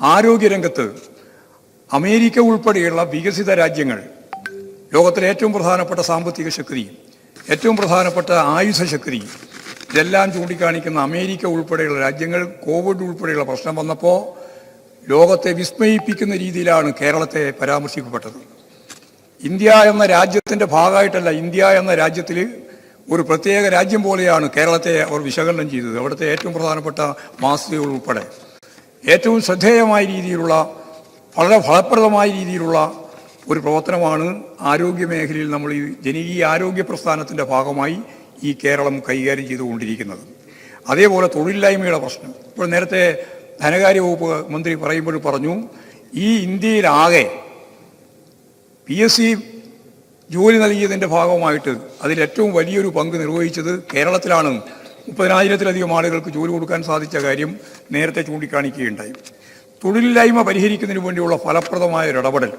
ആരോഗ്യരംഗത്ത് അമേരിക്ക ഉൾപ്പെടെയുള്ള വികസിത രാജ്യങ്ങൾ ലോകത്തിലെ ഏറ്റവും പ്രധാനപ്പെട്ട സാമ്പത്തിക ശക്തി ഏറ്റവും പ്രധാനപ്പെട്ട ആയുധ ശക്തി ഇതെല്ലാം ചൂണ്ടിക്കാണിക്കുന്ന അമേരിക്ക ഉൾപ്പെടെയുള്ള രാജ്യങ്ങൾ കോവിഡ് ഉൾപ്പെടെയുള്ള പ്രശ്നം വന്നപ്പോൾ ലോകത്തെ വിസ്മയിപ്പിക്കുന്ന രീതിയിലാണ് കേരളത്തെ പരാമർശിക്കപ്പെട്ടത്. ഇന്ത്യ എന്ന രാജ്യത്തിന്റെ ഭാഗമായിട്ടല്ല ഇന്ത്യ എന്ന രാജ്യത്തിൽ ഒരു പ്രത്യേക രാജ്യം പോലെയാണ് കേരളത്തെ അവർ വിശകലനം ചെയ്തത്. അവിടുത്തെ ഏറ്റവും പ്രധാനപ്പെട്ട മാസികകൾ ഉൾപ്പെടെ. ഏറ്റവും ശ്രദ്ധേയമായ രീതിയിലുള്ള വളരെ ഫലപ്രദമായ രീതിയിലുള്ള ഒരു പ്രവർത്തനമാണ് ആരോഗ്യ മേഖലയിൽ നമ്മൾ ഈ ജനകീയ ആരോഗ്യ പ്രസ്ഥാനത്തിന്റെ ഭാഗമായി ഈ കേരളം കൈകാര്യം ചെയ്തുകൊണ്ടിരിക്കുന്നത്. അതേപോലെ തൊഴിലില്ലായ്മയുടെ പ്രശ്നം. ഇപ്പോൾ നേരത്തെ ധനകാര്യ വകുപ്പ് മന്ത്രി പറയുമ്പോൾ പറഞ്ഞു ഈ ഇന്ത്യയിലാകെ പി എസ് സി ജോലി നൽകിയതിന്റെ ഭാഗമായിട്ട് അതിൽ ഏറ്റവും വലിയൊരു പങ്ക് നിർവഹിച്ചത് കേരളത്തിലാണ്. മുപ്പതിനായിരത്തിലധികം ആളുകൾക്ക് ജോലി കൊടുക്കാൻ സാധിച്ച കാര്യം നേരത്തെ ചൂണ്ടിക്കാണിക്കുകയുണ്ടായി. തൊഴിലില്ലായ്മ പരിഹരിക്കുന്നതിന് വേണ്ടിയുള്ള ഫലപ്രദമായ ഒരു ഇടപെടൽ.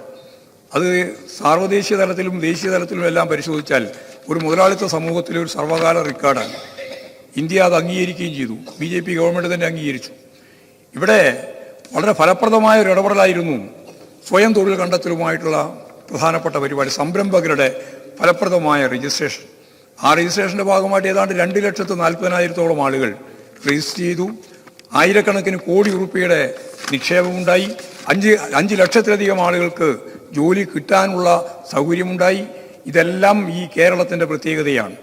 അത് സാർവദേശീയ തലത്തിലും ദേശീയ തലത്തിലും എല്ലാം പരിശോധിച്ചാൽ ഒരു മുതലാളിത്ത സമൂഹത്തിലെ ഒരു സർവകാല റെക്കോർഡാണ്. ഇന്ത്യ അത് അംഗീകരിക്കുകയും ചെയ്തു. ബി ജെ പി ഗവൺമെന്റ് തന്നെ അംഗീകരിച്ചു. ഇവിടെ വളരെ ഫലപ്രദമായ ഒരു ഇടപെടലായിരുന്നു സ്വയം തൊഴിൽ കണ്ടെത്തലുമായിട്ടുള്ള പ്രധാനപ്പെട്ട പരിപാടി സംരംഭകരുടെ ഫലപ്രദമായ രജിസ്ട്രേഷൻ ആ രജിസ്ട്രേഷന്റെ ഭാഗമായിട്ട് ഏതാണ്ട് രണ്ട് ലക്ഷത്തി നാൽപ്പതിനായിരത്തോളം ആളുകൾ രജിസ്റ്റർ ചെയ്തു. ആയിരക്കണക്കിന് കോടി ഉറുപ്പിയുടെ നിക്ഷേപമുണ്ടായി. അഞ്ച് അഞ്ച് ലക്ഷത്തിലധികം ആളുകൾക്ക് ജോലി കിട്ടാനുള്ള സൗകര്യമുണ്ടായി. ഇതെല്ലാം ഈ കേരളത്തിന്റെ പ്രത്യേകതയാണ്.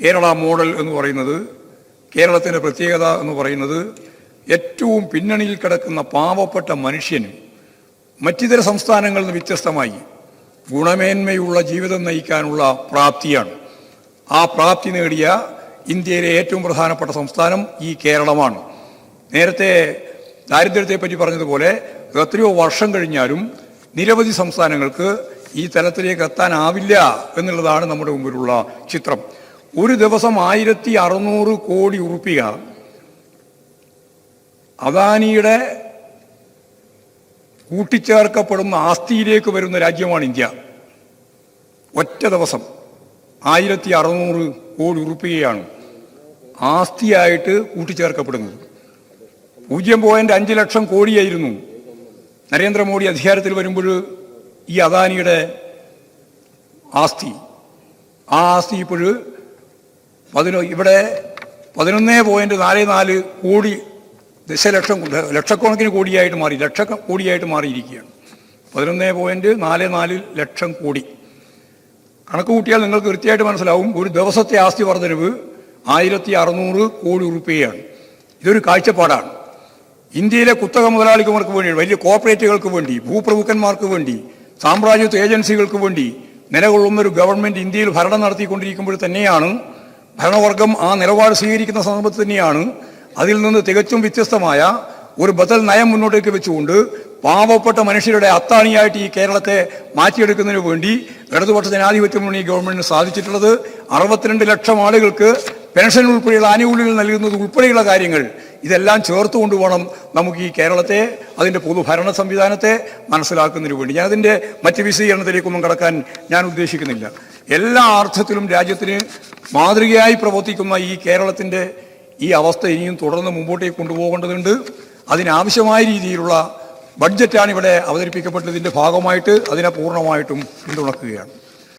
കേരള മോഡൽ എന്ന് പറയുന്നത് കേരളത്തിന്റെ പ്രത്യേകത എന്ന് പറയുന്നത് ഏറ്റവും പിന്നണിയിൽ കിടക്കുന്ന പാവപ്പെട്ട മനുഷ്യന് മറ്റിതര സംസ്ഥാനങ്ങളിൽ നിന്ന് വ്യത്യസ്തമായി ഗുണമേന്മയുള്ള ജീവിതം നയിക്കാനുള്ള പ്രാപ്തിയാണ്. ആ പ്രാപ്തി നേടിയ ഇന്ത്യയിലെ ഏറ്റവും പ്രധാനപ്പെട്ട സംസ്ഥാനം ഈ കേരളമാണ്. നേരത്തെ ദാരിദ്ര്യത്തെപ്പറ്റി പറഞ്ഞതുപോലെ എത്രയോ വർഷം കഴിഞ്ഞാലും നിരവധി സംസ്ഥാനങ്ങൾക്ക് ഈ തലത്തിലേക്ക് എത്താനാവില്ല എന്നുള്ളതാണ് നമ്മുടെ മുമ്പിലുള്ള ചിത്രം. ഒരു ദിവസം ആയിരത്തി അറുന്നൂറ് കോടി ഉറുപ്പിക. അദാനിയുടെ കൂട്ടിച്ചേർക്കപ്പെടുന്ന ആസ്തിയിലേക്ക് വരുന്ന രാജ്യമാണ് ഇന്ത്യ. ഒറ്റ ദിവസം. ആയിരത്തി അറുന്നൂറ് കോടി ഉറുപ്പികയാണ് ആസ്തിയായിട്ട് കൂട്ടിച്ചേർക്കപ്പെടുന്നത്. പൂജ്യം പോയിന്റ് അഞ്ച് ലക്ഷം കോടിയായിരുന്നു നരേന്ദ്രമോദി അധികാരത്തിൽ വരുമ്പോൾ ഈ അദാനിയുടെ ആസ്തി. ആ ആസ്തി ഇപ്പോൾ ഇവിടെ പതിനൊന്ന് പോയിന്റ് നാല് നാല് കോടി ദശലക്ഷം ലക്ഷക്കണക്കിന് കോടിയായിട്ട് മാറി ലക്ഷ കോടിയായിട്ട് മാറിയിരിക്കുകയാണ്. പതിനൊന്ന് പോയിന്റ് നാല് നാല് ലക്ഷം കോടി. കണക്ക് കൂട്ടിയാൽ നിങ്ങൾക്ക് കൃത്യമായിട്ട് മനസ്സിലാവും. ഒരു ദിവസത്തെ ആസ്തി വർധനവ് ആയിരത്തി അറുന്നൂറ് കോടി ഉറുപ്പികയാണ്. ഇതൊരു കാഴ്ചപ്പാടാണ്. ഇന്ത്യയിലെ കുത്തക മുതലാളിമാർക്ക് വേണ്ടി വലിയ കോർപ്പറേറ്റുകൾക്ക് വേണ്ടി ഭൂപ്രഭുക്കന്മാർക്ക് വേണ്ടി സാമ്രാജ്യത്വ ഏജൻസികൾക്ക് വേണ്ടി നിലകൊള്ളുന്ന ഒരു ഗവൺമെന്റ് ഇന്ത്യയിൽ ഭരണം നടത്തിക്കൊണ്ടിരിക്കുമ്പോൾ തന്നെയാണ് ഭരണവർഗം ആ നിലപാട് സ്വീകരിക്കുന്ന സന്ദർഭത്തിൽ തന്നെയാണ് അതിൽ നിന്ന് തികച്ചും വ്യത്യസ്തമായ ഒരു ബദൽ നയം മുന്നോട്ടേക്ക് വെച്ചുകൊണ്ട് പാവപ്പെട്ട മനുഷ്യരുടെ അത്താണിയായിട്ട് ഈ കേരളത്തെ മാറ്റിയെടുക്കുന്നതിന് വേണ്ടി ഇടതുപക്ഷ ജനാധിപത്യ മുന്നണി ഗവൺമെന്റിന് സാധിച്ചിട്ടുള്ളത് അറുപത്തിരണ്ട് ലക്ഷം ആളുകൾക്ക് പെൻഷൻ ഉൾപ്പെടെയുള്ള ആനുകൂല്യങ്ങൾ നൽകുന്നത് ഉൾപ്പെടെയുള്ള കാര്യങ്ങൾ ഇതെല്ലാം ചേർത്ത് കൊണ്ടുപോകണം നമുക്ക് ഈ കേരളത്തെ അതിന്റെ പൊതുഭരണ സംവിധാനത്തെ മനസ്സിലാക്കുന്നതിന് വേണ്ടി. ഞാനതിന്റെ മറ്റ് വിശദീകരണത്തിലേക്കൊന്നും കടക്കാൻ ഞാൻ ഉദ്ദേശിക്കുന്നില്ല. എല്ലാ അർത്ഥത്തിലും രാജ്യത്തിന് മാതൃകയായി പ്രവർത്തിക്കുന്ന ഈ കേരളത്തിന്റെ ഈ അവസ്ഥ ഇനിയും തുടർന്ന് മുമ്പോട്ടേക്ക് കൊണ്ടുപോകേണ്ടതുണ്ട്. അതിനാവശ്യമായ രീതിയിലുള്ള ബഡ്ജറ്റാണ് ഇവിടെ അവതരിപ്പിക്കപ്പെട്ടതിന്റെ ഭാഗമായിട്ട് അതിനെ പൂർണമായിട്ടും പിന്തുണക്കുകയാണ്.